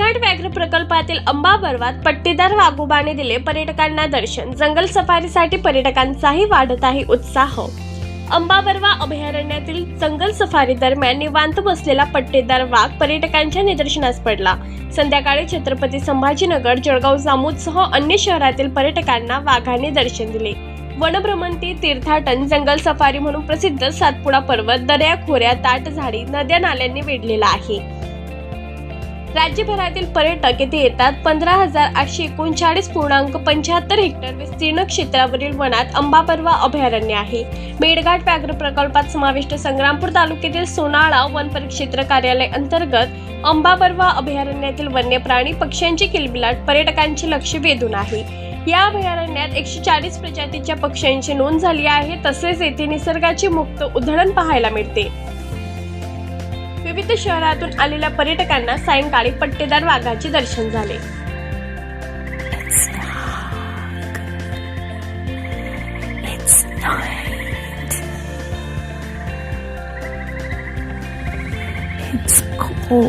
मेळघाट व्याघ्र प्रकल्पातील अंबा पर्वात पट्टीदार वाघोबाने दिले पर्यटकांना दर्शन. जंगल सफारीसाठी पर्यटकांचाही वाढत आहे उत्साह. अंबाबर्वा अभयारण्यातील जंगल सफारी दरम्यान निवांत बसलेला पट्टेदार वाघ पर्यटकांच्या निदर्शनास पडला. संध्याकाळी छत्रपती संभाजीनगर जळगाव जामूदसह अन्य शहरातील पर्यटकांना वाघाने दर्शन दिले. वनभ्रमंती तीर्थाटन जंगल सफारी म्हणून प्रसिद्ध सातपुडा पर्वत दर्या खोऱ्या दाट झाडी नद्या नाल्यांनी वेढलेला आहे. राज्यभरातील पर्यटक येथे येतात. पंधरा हजार आठशे एकोणचाळीस पूर्णांक पंच्याहत्तर हेक्टर विस्तीर्ण क्षेत्रावरील वनात अंबापर्वा अभयारण्य आहे. मेडघाट व्याघ्र प्रकल्पात समाविष्ट संग्रामपूर तालुक्यातील सोनाळा वन परिक्षेत्र कार्यालय अंतर्गत अंबापर्वा अभयारण्यातील वन्य प्राणी पक्ष्यांची किलबिलाट पर्यटकांचे लक्ष वेधून आहे. या अभयारण्यात एकशे चाळीस प्रजातीच्या पक्ष्यांची नोंद झाली आहे. तसेच येथे निसर्गाची मुक्त उधळण पाहायला मिळते. विविध शहरातून आलेल्या पर्यटकांना सायंकाळी पट्टेदार वाघाचे दर्शन झाले It's cool.